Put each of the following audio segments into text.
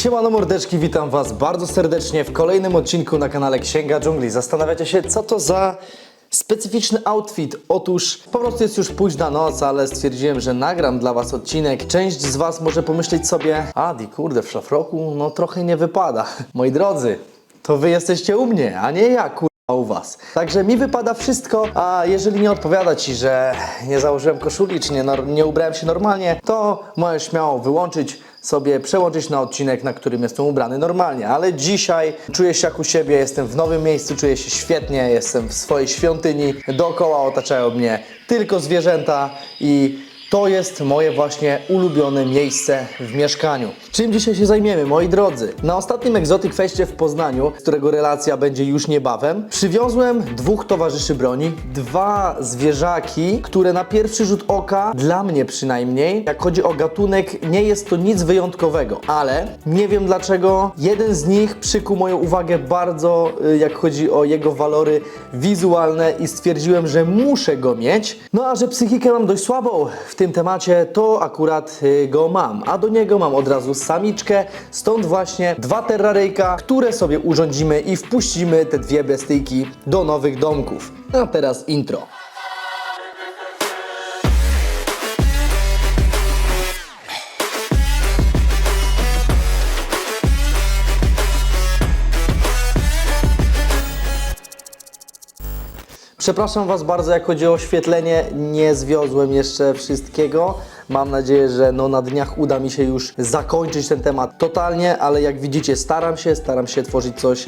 Siemano mordeczki, witam was bardzo serdecznie w kolejnym odcinku na kanale Księga Dżungli. Zastanawiacie się, co to za specyficzny outfit? Otóż po prostu jest już późna noc, ale stwierdziłem, że nagram dla was odcinek. Część z was może pomyśleć sobie, Adi, kurde, w szlafroku no trochę nie wypada. Moi drodzy, to wy jesteście u mnie, a nie ja, kur u was. Także mi wypada wszystko, a jeżeli nie odpowiada ci, że nie założyłem koszuli, czy nie, nie ubrałem się normalnie, to możesz śmiało wyłączyć sobie, przełączyć na odcinek, na którym jestem ubrany normalnie. Ale dzisiaj czuję się jak u siebie, jestem w nowym miejscu, czuję się świetnie, jestem w swojej świątyni, dookoła otaczają mnie tylko zwierzęta i to jest moje właśnie ulubione miejsce w mieszkaniu. Czym dzisiaj się zajmiemy, moi drodzy? Na ostatnim Exotic Feście w Poznaniu, którego relacja będzie już niebawem, przywiozłem dwóch towarzyszy broni, dwa zwierzaki, które na pierwszy rzut oka, dla mnie przynajmniej, jak chodzi o gatunek, nie jest to nic wyjątkowego, ale nie wiem dlaczego jeden z nich przykuł moją uwagę bardzo, y, jak chodzi o jego walory wizualne i stwierdziłem, że muszę go mieć. No a że psychikę mam dość słabą w tym temacie, to akurat y, go mam. A do niego mam od razu samiczkę, stąd właśnie dwa terraryjka, które sobie urządzimy i wpuścimy te dwie bestyjki do nowych domków. A teraz intro. Przepraszam Was bardzo, jak chodzi o oświetlenie, nie zwiozłem jeszcze wszystkiego. Mam nadzieję, że no na dniach uda mi się już zakończyć ten temat totalnie, ale jak widzicie, staram się, staram się tworzyć coś,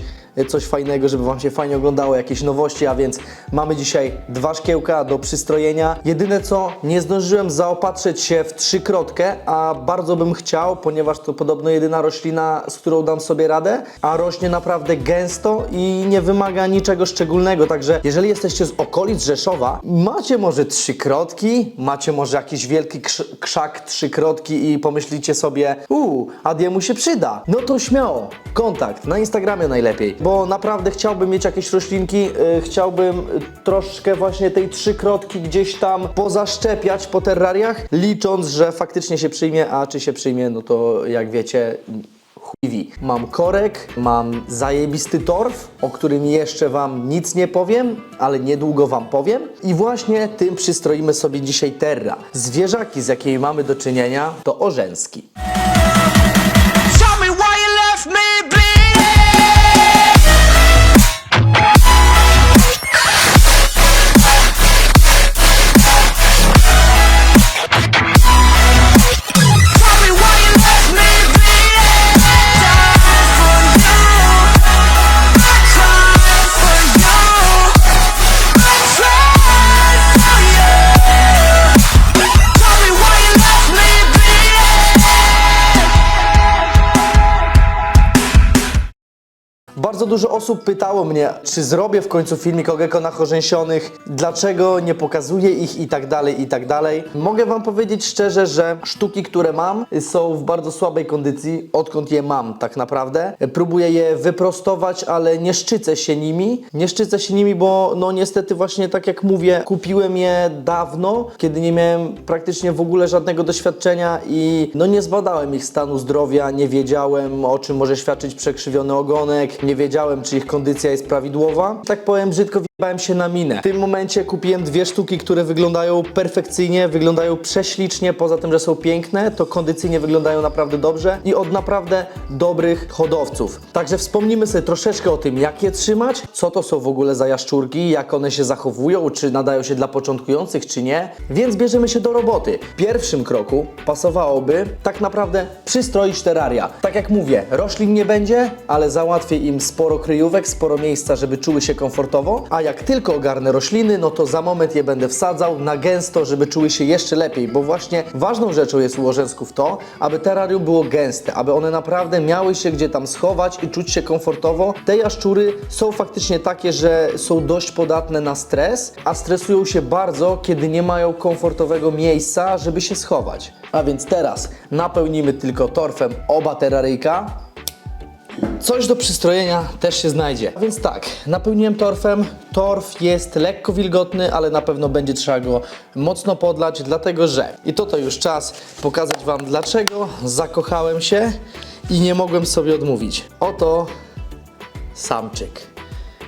coś fajnego, żeby Wam się fajnie oglądało, jakieś nowości, a więc mamy dzisiaj dwa szkiełka do przystrojenia. Jedyne co, nie zdążyłem zaopatrzyć się w trzykrotkę, a bardzo bym chciał, ponieważ to podobno jedyna roślina, z którą dam sobie radę, a rośnie naprawdę gęsto i nie wymaga niczego szczególnego, także jeżeli jesteście z okolic Rzeszowa, macie może trzykrotki, macie może jakiś wielki krz- krzak trzykrotki i pomyślicie sobie, uuu, Adiemu się przyda. No to śmiało, kontakt, na Instagramie najlepiej, bo naprawdę chciałbym mieć jakieś roślinki, yy, chciałbym troszkę właśnie tej trzykrotki gdzieś tam pozaszczepiać po terrariach, licząc, że faktycznie się przyjmie, a czy się przyjmie, no to jak wiecie, chujwi. Mam korek, mam zajebisty torf, o którym jeszcze Wam nic nie powiem, ale niedługo Wam powiem. I właśnie tym przystroimy sobie dzisiaj terra. Zwierzaki, z jakimi mamy do czynienia, to orzęski. Bardzo dużo osób pytało mnie, czy zrobię w końcu filmik o gekonach orzęsionych, dlaczego nie pokazuję ich i tak dalej, i tak dalej. Mogę Wam powiedzieć szczerze, że sztuki, które mam, są w bardzo słabej kondycji, odkąd je mam tak naprawdę. Próbuję je wyprostować, ale nie szczycę się nimi. Nie szczycę się nimi, bo no niestety właśnie tak jak mówię, kupiłem je dawno, kiedy nie miałem praktycznie w ogóle żadnego doświadczenia i no nie zbadałem ich stanu zdrowia, nie wiedziałem o czym może świadczyć przekrzywiony ogonek, nie wiedziałem czy ich kondycja jest prawidłowa. Tak powiem brzydko, wjebałem się na minę. W tym momencie kupiłem dwie sztuki, które wyglądają perfekcyjnie, wyglądają prześlicznie, poza tym, że są piękne, to kondycyjnie wyglądają naprawdę dobrze i od naprawdę dobrych hodowców. Także wspomnimy sobie troszeczkę o tym, jak je trzymać, co to są w ogóle za jaszczurki, jak one się zachowują, czy nadają się dla początkujących, czy nie. Więc bierzemy się do roboty. W pierwszym kroku pasowałoby tak naprawdę przystroić terraria. Tak jak mówię, roślin nie będzie, ale załatwię im sporo kryjówek, sporo miejsca, żeby czuły się komfortowo, a jak tylko ogarnę rośliny, no to za moment je będę wsadzał na gęsto, żeby czuły się jeszcze lepiej, bo właśnie ważną rzeczą jest u łożęsków to, aby terrarium było gęste, aby one naprawdę miały się gdzie tam schować i czuć się komfortowo. Te jaszczury są faktycznie takie, że są dość podatne na stres, a stresują się bardzo, kiedy nie mają komfortowego miejsca, żeby się schować. A więc teraz napełnimy tylko torfem oba terraryjka. Coś do przystrojenia też się znajdzie. A Więc tak, napełniłem torfem. Torf jest lekko wilgotny, ale na pewno będzie trzeba go mocno podlać, dlatego że, i to to już czas pokazać Wam dlaczego zakochałem się i nie mogłem sobie odmówić. Oto samczyk.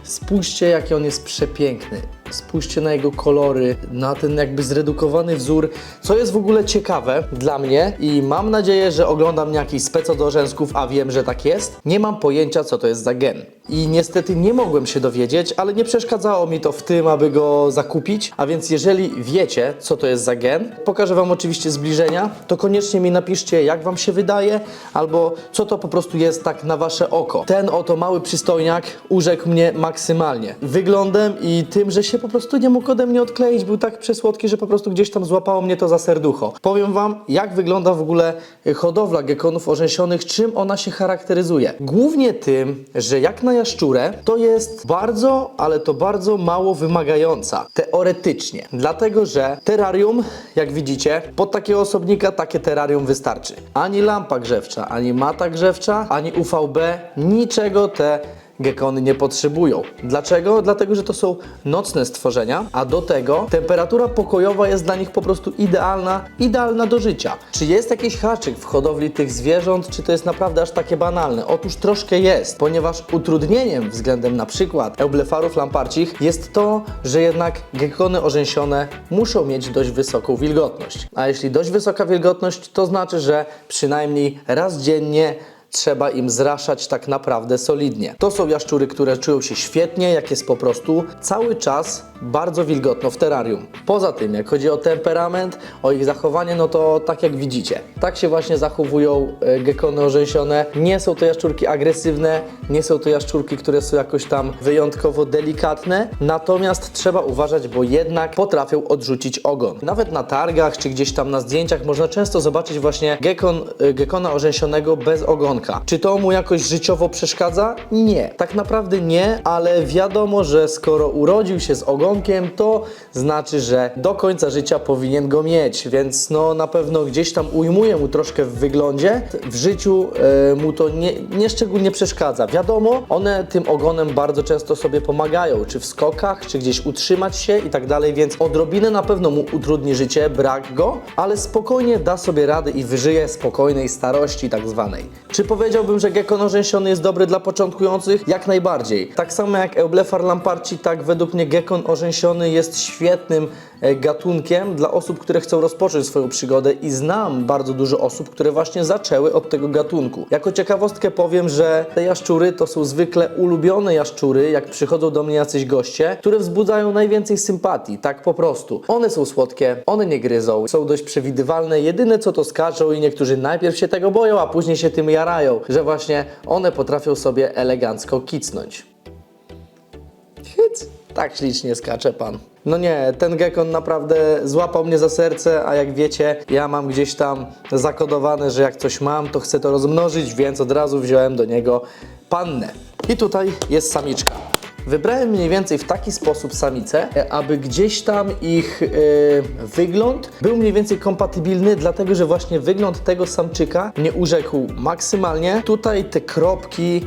Spójrzcie, jaki on jest przepiękny. Spójrzcie na jego kolory, na ten jakby zredukowany wzór, co jest w ogóle ciekawe dla mnie i mam nadzieję, że oglądam mnie jakiś specodorzęsków, a wiem, że tak jest. Nie mam pojęcia, co to jest za gen. I niestety nie mogłem się dowiedzieć, ale nie przeszkadzało mi to w tym, aby go zakupić. A więc jeżeli wiecie, co to jest za gen, pokażę Wam oczywiście zbliżenia, to koniecznie mi napiszcie, jak Wam się wydaje, albo co to po prostu jest tak na Wasze oko. Ten oto mały przystojniak urzekł mnie maksymalnie. Wyglądem i tym, że się po prostu nie mógł ode mnie odkleić. Był tak przesłodki, że po prostu gdzieś tam złapało mnie to za serducho. Powiem Wam, jak wygląda w ogóle hodowla gekonów orzęsionych, czym ona się charakteryzuje. Głównie tym, że jak na jaszczurę, to jest bardzo, ale to bardzo mało wymagająca. Teoretycznie. Dlatego, że terrarium, jak widzicie, pod takiego osobnika takie terrarium wystarczy. Ani lampa grzewcza, ani mata grzewcza, ani UVB, niczego te gekony nie potrzebują. Dlaczego? Dlatego, że to są nocne stworzenia, a do tego temperatura pokojowa jest dla nich po prostu idealna, idealna do życia. Czy jest jakiś haczyk w hodowli tych zwierząt, czy to jest naprawdę aż takie banalne? Otóż troszkę jest, ponieważ utrudnieniem względem na przykład eublefarów lamparcich jest to, że jednak gekony orzęsione muszą mieć dość wysoką wilgotność. A jeśli dość wysoka wilgotność, to znaczy, że przynajmniej raz dziennie trzeba im zraszać tak naprawdę solidnie. To są jaszczury, które czują się świetnie, jak jest po prostu cały czas bardzo wilgotno w terrarium. Poza tym, jak chodzi o temperament, o ich zachowanie, no to tak jak widzicie, tak się właśnie zachowują e, gekony orzęsione. Nie są to jaszczurki agresywne, nie są to jaszczurki, które są jakoś tam wyjątkowo delikatne, natomiast trzeba uważać, bo jednak potrafią odrzucić ogon. Nawet na targach, czy gdzieś tam na zdjęciach można często zobaczyć właśnie gekon, e, gekona orzęsionego bez ogonka. Czy to mu jakoś życiowo przeszkadza? Nie. Tak naprawdę nie, ale wiadomo, że skoro urodził się z ogonkiem, to znaczy, że do końca życia powinien go mieć, więc no na pewno gdzieś tam ujmuje mu troszkę w wyglądzie. W życiu e, mu to nie, nie szczególnie przeszkadza. Wiadomo, one tym ogonem bardzo często sobie pomagają, czy w skokach, czy gdzieś utrzymać się i tak dalej, więc odrobinę na pewno mu utrudni życie, brak go, ale spokojnie da sobie radę i wyżyje spokojnej starości tak zwanej. Czy powiedziałbym, że gekon orzęsiony jest dobry dla początkujących? Jak najbardziej. Tak samo jak Eublefar lamparci, tak według mnie gekon orzęsiony jest świetnym e, gatunkiem dla osób, które chcą rozpocząć swoją przygodę i znam bardzo dużo osób, które właśnie zaczęły od tego gatunku. Jako ciekawostkę powiem, że te jaszczury to są zwykle ulubione jaszczury, jak przychodzą do mnie jacyś goście, które wzbudzają najwięcej sympatii, tak po prostu. One są słodkie, one nie gryzą, są dość przewidywalne, jedyne co to skaczą i niektórzy najpierw się tego boją, a później się tym jarają, że właśnie one potrafią sobie elegancko kicnąć. Hyc. Tak ślicznie skacze pan. No nie, ten gekon naprawdę złapał mnie za serce, a jak wiecie, ja mam gdzieś tam zakodowane, że jak coś mam, to chcę to rozmnożyć, więc od razu wziąłem do niego pannę. I tutaj jest samiczka. Wybrałem mniej więcej w taki sposób samice, e, aby gdzieś tam ich e, wygląd był mniej więcej kompatybilny, dlatego że właśnie wygląd tego samczyka mnie urzekł maksymalnie. Tutaj te kropki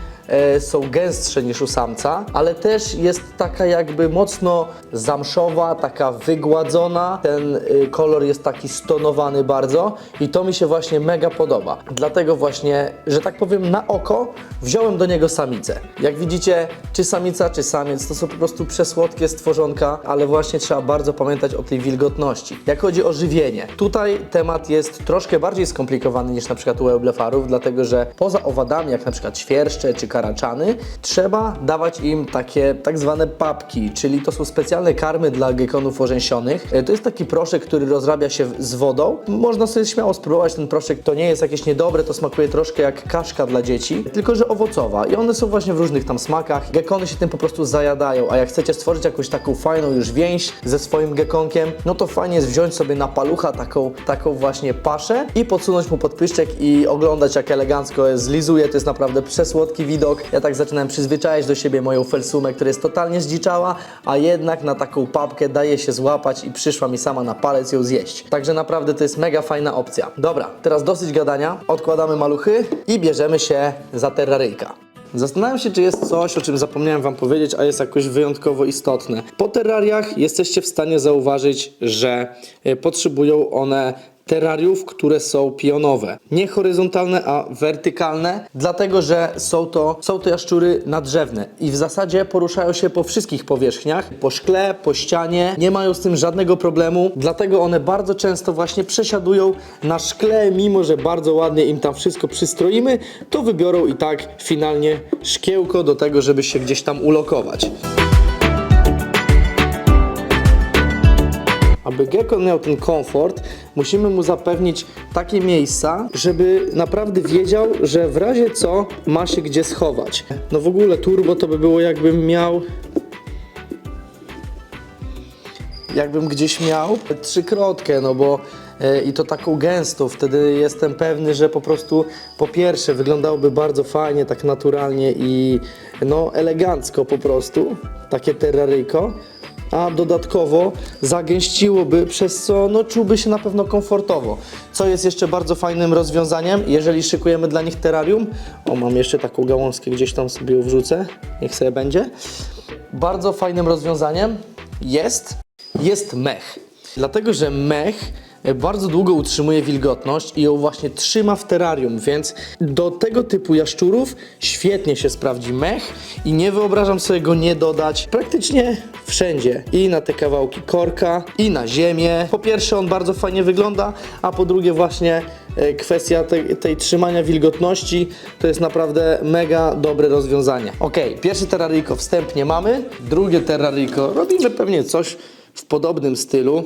są gęstsze niż u samca, ale też jest taka jakby mocno zamszowa, taka wygładzona. Ten y, kolor jest taki stonowany bardzo i to mi się właśnie mega podoba. Dlatego właśnie, że tak powiem na oko, wziąłem do niego samicę. Jak widzicie, czy samica, czy samiec, to są po prostu przesłodkie stworzonka, ale właśnie trzeba bardzo pamiętać o tej wilgotności. Jak chodzi o żywienie, tutaj temat jest troszkę bardziej skomplikowany niż na przykład u eublefarów, dlatego że poza owadami, jak na przykład świerszcze czy karaczany, trzeba dawać im takie tak zwane papki, czyli to są specjalne karmy dla gekonów orzęsionych. E, To jest taki proszek, który rozrabia się z wodą. Można sobie śmiało spróbować ten proszek. To nie jest jakieś niedobre, to smakuje troszkę jak kaszka dla dzieci, tylko że owocowa. I one są właśnie w różnych tam smakach. Gekony się tym po prostu zajadają, a jak chcecie stworzyć jakąś taką fajną już więź ze swoim gekonkiem, no to fajnie jest wziąć sobie na palucha taką, taką właśnie paszę i podsunąć mu pod pyszczek i oglądać jak elegancko zlizuje. To jest naprawdę przesłodki widok. Ja tak zaczynałem przyzwyczajać do siebie moją felsumę, która jest totalnie zdziczała, a jednak na taką papkę daje się złapać i przyszła mi sama na palec ją zjeść. Także naprawdę to jest mega fajna opcja. Dobra, teraz dosyć gadania, odkładamy maluchy i bierzemy się za terraryjka. Zastanawiam się, czy jest coś, o czym zapomniałem Wam powiedzieć, a jest jakoś wyjątkowo istotne. Po terrariach jesteście w stanie zauważyć, że e, potrzebują one terrariów, które są pionowe. Nie horyzontalne, a wertykalne, dlatego że są to, są to jaszczury nadrzewne i w zasadzie poruszają się po wszystkich powierzchniach, po szkle, po ścianie, nie mają z tym żadnego problemu, dlatego one bardzo często właśnie przesiadują na szkle, mimo że bardzo ładnie im tam wszystko przystroimy, to wybiorą i tak finalnie szkiełko do tego, żeby się gdzieś tam ulokować. Aby Gekon miał ten komfort, musimy mu zapewnić takie miejsca, żeby naprawdę wiedział, że w razie co ma się gdzie schować. No w ogóle turbo to by było jakbym miał jakbym gdzieś miał trzykrotkę, no bo e, i to taką gęstą, wtedy jestem pewny, że po prostu po pierwsze wyglądałoby bardzo fajnie, tak naturalnie i no elegancko po prostu, takie terraryjko, a dodatkowo zagęściłoby, przez co no czułby się na pewno komfortowo. Co jest jeszcze bardzo fajnym rozwiązaniem, jeżeli szykujemy dla nich terrarium, o mam jeszcze taką gałązkę gdzieś tam sobie wrzucę, niech sobie będzie. Bardzo fajnym rozwiązaniem jest jest mech. Dlatego, że mech bardzo długo utrzymuje wilgotność i ją właśnie trzyma w terrarium, więc do tego typu jaszczurów świetnie się sprawdzi mech i nie wyobrażam sobie go nie dodać praktycznie wszędzie. I na te kawałki korka, i na ziemię. Po pierwsze on bardzo fajnie wygląda, a po drugie właśnie e, kwestia tej, tej trzymania wilgotności to jest naprawdę mega dobre rozwiązanie. Ok, pierwsze terraryjko wstępnie mamy, drugie terraryjko robimy pewnie coś w podobnym stylu.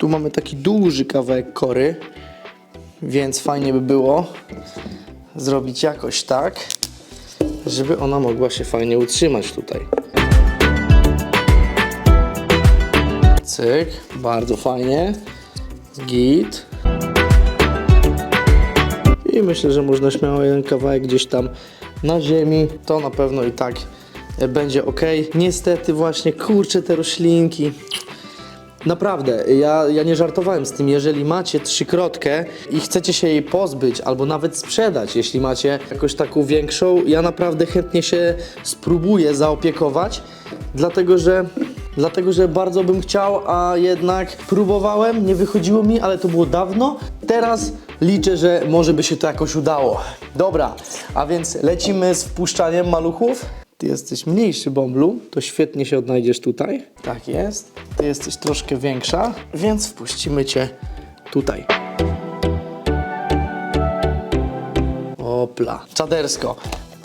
Tu mamy taki duży kawałek kory, więc fajnie by było zrobić jakoś tak, żeby ona mogła się fajnie utrzymać tutaj. Cyk, bardzo fajnie. Git. I myślę, że można śmiało jeden kawałek gdzieś tam na ziemi. To na pewno i tak będzie ok. Niestety właśnie, kurczę, te roślinki. Naprawdę, ja, ja nie żartowałem z tym. Jeżeli macie trzykrotkę i chcecie się jej pozbyć, albo nawet sprzedać, jeśli macie jakąś taką większą, ja naprawdę chętnie się spróbuję zaopiekować, dlatego że, dlatego że bardzo bym chciał, a jednak próbowałem, nie wychodziło mi, ale to było dawno. Teraz liczę, że może by się to jakoś udało. Dobra, a więc lecimy z wpuszczaniem maluchów. Ty jesteś mniejszy, Bąblu, to świetnie się odnajdziesz tutaj. Tak jest. Ty jesteś troszkę większa, więc wpuścimy Cię tutaj. Opla. Czadersko.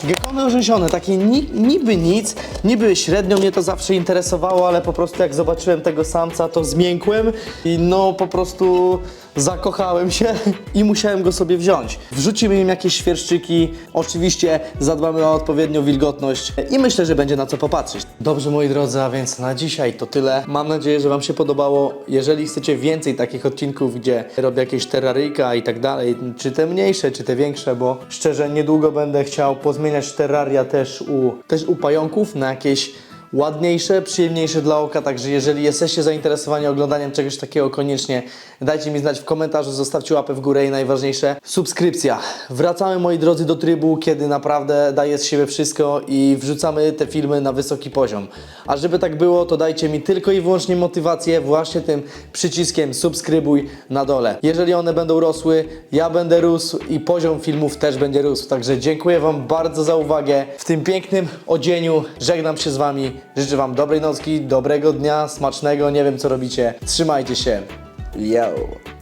Gekony orzęsione, takie ni niby nic, niby średnio mnie to zawsze interesowało, ale po prostu jak zobaczyłem tego samca, to zmiękłem i no po prostu zakochałem się i musiałem go sobie wziąć. Wrzucimy im jakieś świerszczyki, oczywiście zadbamy o odpowiednią wilgotność i myślę, że będzie na co popatrzeć. Dobrze moi drodzy, a więc na dzisiaj to tyle. Mam nadzieję, że Wam się podobało. Jeżeli chcecie więcej takich odcinków, gdzie robię jakieś terraryjka i tak dalej, czy te mniejsze, czy te większe, bo szczerze niedługo będę chciał pozmieniać terraria też u, też u pająków na jakieś ładniejsze, przyjemniejsze dla oka, także jeżeli jesteście zainteresowani oglądaniem czegoś takiego, koniecznie dajcie mi znać w komentarzu, zostawcie łapę w górę i najważniejsze, subskrypcja. Wracamy moi drodzy do trybu, kiedy naprawdę daję z siebie wszystko i wrzucamy te filmy na wysoki poziom. A żeby tak było, to dajcie mi tylko i wyłącznie motywację właśnie tym przyciskiem subskrybuj na dole. Jeżeli one będą rosły, ja będę rósł i poziom filmów też będzie rósł. Także dziękuję Wam bardzo za uwagę. W tym pięknym odzieniu żegnam się z Wami. Życzę Wam dobrej nocki, dobrego dnia, smacznego. Nie wiem co robicie. Trzymajcie się. Yo.